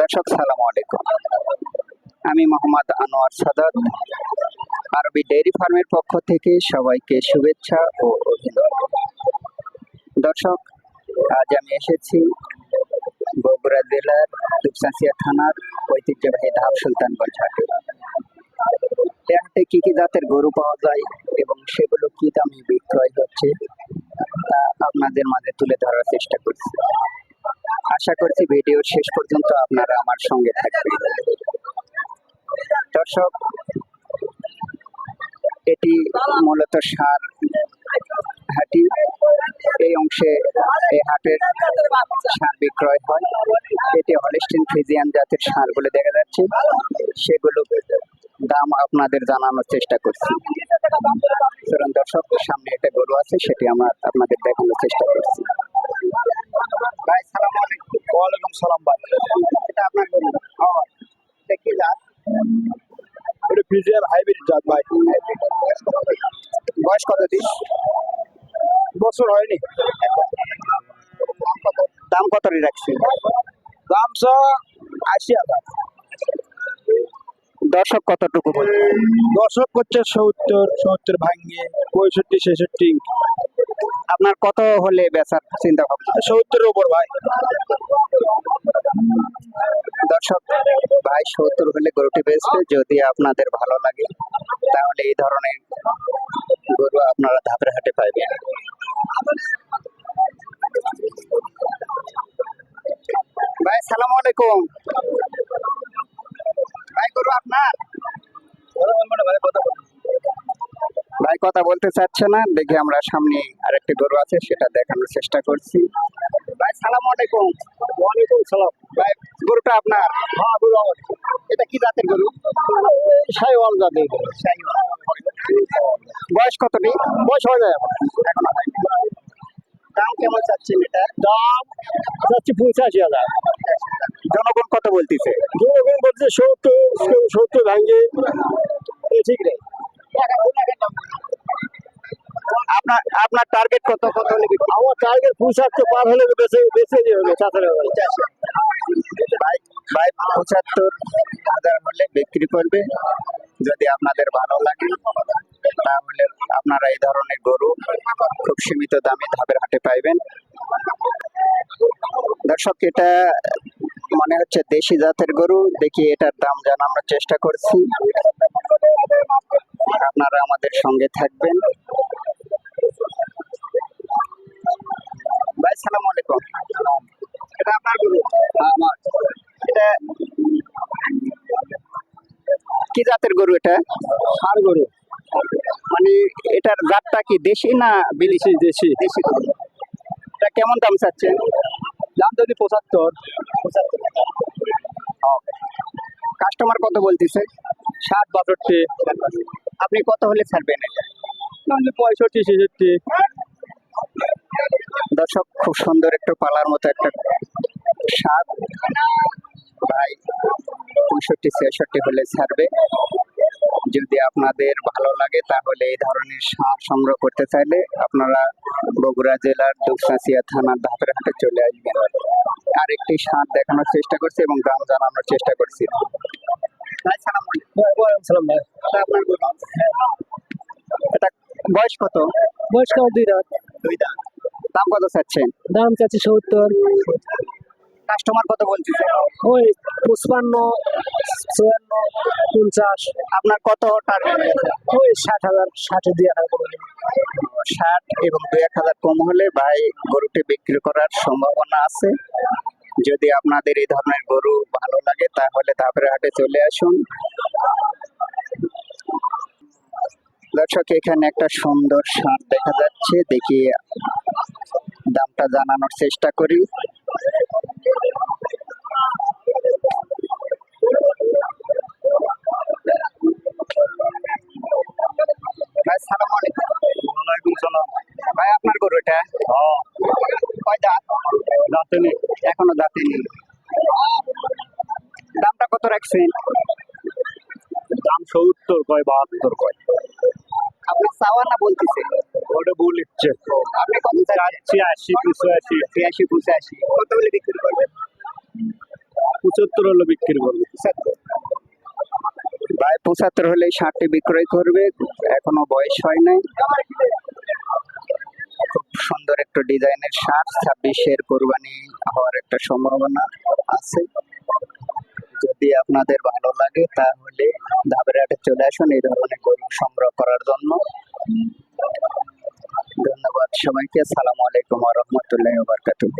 দর্শক সালাম আলাইকুম। আমি মোহাম্মদ আনোয়ার সাদাত, আরবি ডেইরি ফার্মের পক্ষ থেকে সবাইকে শুভেচ্ছা ও অভিনন্দন। দর্শক, আজ আমি এসেছি বগুড়া জেলার দুপসাসিয়া থানার ঐতিহ্যবাহী ধাপ সুলতানগঞ্জ হাটে। এ হাটে কি কি জাতের গরু পাওয়া যায় এবং সেগুলো কী দামে বিক্রয় হচ্ছে, তা আপনাদের মাঝে তুলে ধরার চেষ্টা করছি। আশা করছি ভিডিওর শেষ পর্যন্ত আপনারা আমার সঙ্গে থাকবেন। দর্শক, এটি মূলত সার হাটি। এই অংশে এই হাটের সার বিক্রয় হয়। এটি হলিস্টিন ফ্রিজিয়ান জাতের সারগুলো দেখা যাচ্ছে। সেগুলো দাম আপনাদের জানানোর চেষ্টা করছি। সুতরাং দর্শক, সামনে একটা গরু আছে, সেটি আমরা আপনাদের দেখানোর চেষ্টা করছি। ভাই, সালাম ওয়ালাইকুম সালাম ভাই। এটা আপনার গরু এটা কি জাত এটা ফিজিয়ান হাইব্রিড জাত ভাই। বয়স কত দিন বছর হয়নি। দাম কত রাখছি? দাম আশি হাজার। দর্শক কতটুকু দর্শক করছে সত্তর সত্তর ভাঙ্গে পঁয়ষট্টি ছেষট্টি। আপনার কত হলে বেচার চিন্তা ভাবনা? সত্তরের উপর ভাই। দর্শক ভাই সত্তর হলে গরুটি বেচবে যদি আপনাদের ভালো লাগে তাহলে এই ধরনের গরু আপনারা ধাপের হাটে পাইবেন। ভাই সালাম আলাইকুম। ভাই কথা বলতে চাচ্ছে না দেখে আমরা সামনে আরেকটি গরু আছে সেটা দেখানোর চেষ্টা করছি। ভাই সালাম আলাইকুম। ওয়ালাইকুম সালাম। ভাই গরুটা আপনার? হ্যাঁ গরু আমার। এটা কি জাতের গরু? সাইওয়াল জাতের। বয়স কতটি বয়স হয় না এখনও। দাম কেমন চাচ্ছেন এটা? দাম যাচ্ছে পঁচাশি হাজার। জনগণ কত বলতেছে? যেরকম বলছে সত্তর সত্তর ভাঙ্গে ঠিক নেই। আপনার আপনার টার্গেট কত কত হলে আমার টার্গেট পঁচাত্তর পার হলে বেঁচে দিয়ে হবে ভাই পঁচাত্তর হাজার হলে বিক্রি করবে। যদি আপনাদের ভালো লাগে তাহলে আপনারা এই ধরনের গরু খুব সীমিত দামে ধাপের হাটে পাইবেন। দর্শক এটা মনে হচ্ছে দেশি জাতের গরু। দেখি এটার দাম জানানোর চেষ্টা করছি। আপনারা আমাদের সঙ্গে থাকবেন। ভাই সালাম আলাইকুম। এটা আপনার গরু? আমার। এটা কি জাতের গরু এটা? সার গরু। মানে এটার জাতটা কি দেশি না বিদেশি? দেশি দেশি। গরু। এটা কেমন দাম চাচ্ছেন? দাম যদি পঁচাত্তর। কাস্টমার কত বলতেছে? ষাট বাষট্টি। আপনি কত হলে ছাড়বেন এটা? পঁয়ষট্টি ছেষট্টি। দর্শক খুব সুন্দর একটা পালার মতো একটা স্বাদ। ভাই পঁয়ষট্টি ছেষট্টি হলে ছাড়বে। যদি আপনাদের ভালো লাগে তাহলে এই ধরনের সার সংগ্রহ করতে চাইলে আপনারা বগুড়া জেলার দুপসাঁচিয়া থানার ধাপের হাটে চলে আসবেন। আরেকটি সার দেখানোর চেষ্টা করছি এবং দাম জানানোর চেষ্টা করছি। এটা বয়স কত? বয়স কেমন দুই রাত দুই দাম দাম কত চাচ্ছেন? দাম চাচ্ছি সত্তর। কাস্টমার কত বলতেছে ওই পঁচপান্ন চুয়ান্ন পঞ্চাশ। আপনার কত টার্গেট ওই ষাট হাজার ষাটে দুই হাজার ষাট এবং দুই এক হাজার কম হলে ভাই গরুটি বিক্রি করার সম্ভাবনা আছে। যদি আপনাদের এই ধরনের গরু ভালো লাগে তাহলে তারপরে হাটে চলে আসুন। দর্শক এখানে একটা সুন্দর সার দেখা যাচ্ছে। দেখি দামটা জানানোর চেষ্টা করি। ভাই আপনার হ্যাঁ। এখনও দাঁতে নেই। দামটা কত রাখছেন? দাম সত্তর কয় বাহাত্তর কয়। আপনার চাওয়া না বলতেছে। ওটা বলিচ্ছে আপনি কত চাচ্ছেন ছিয়াশি পঁচাশি ছিয়াশি পঁচাশি কত হলে বিক্রি করবেন? পঁচাত্তর হলে বিক্রি করব। ভাই পঁচাত্তর হলে ষাটটি বিক্রয় করবে। এখনও বয়স হয় নাই। খুব সুন্দর একটা ডিজাইনের শার্ট ছাব্বিশের কোরবানি হওয়ার একটা সম্ভাবনা আছে। যদি আপনাদের ভালো লাগে, তাহলে ধাবেরাটে চলে আসুন এই ধরনের গরু সংগ্রহ করার জন্য। ধন্যবাদ সবাইকে। সালাম আলাইকুম রহমতুল্লাহ বারকাতুহ।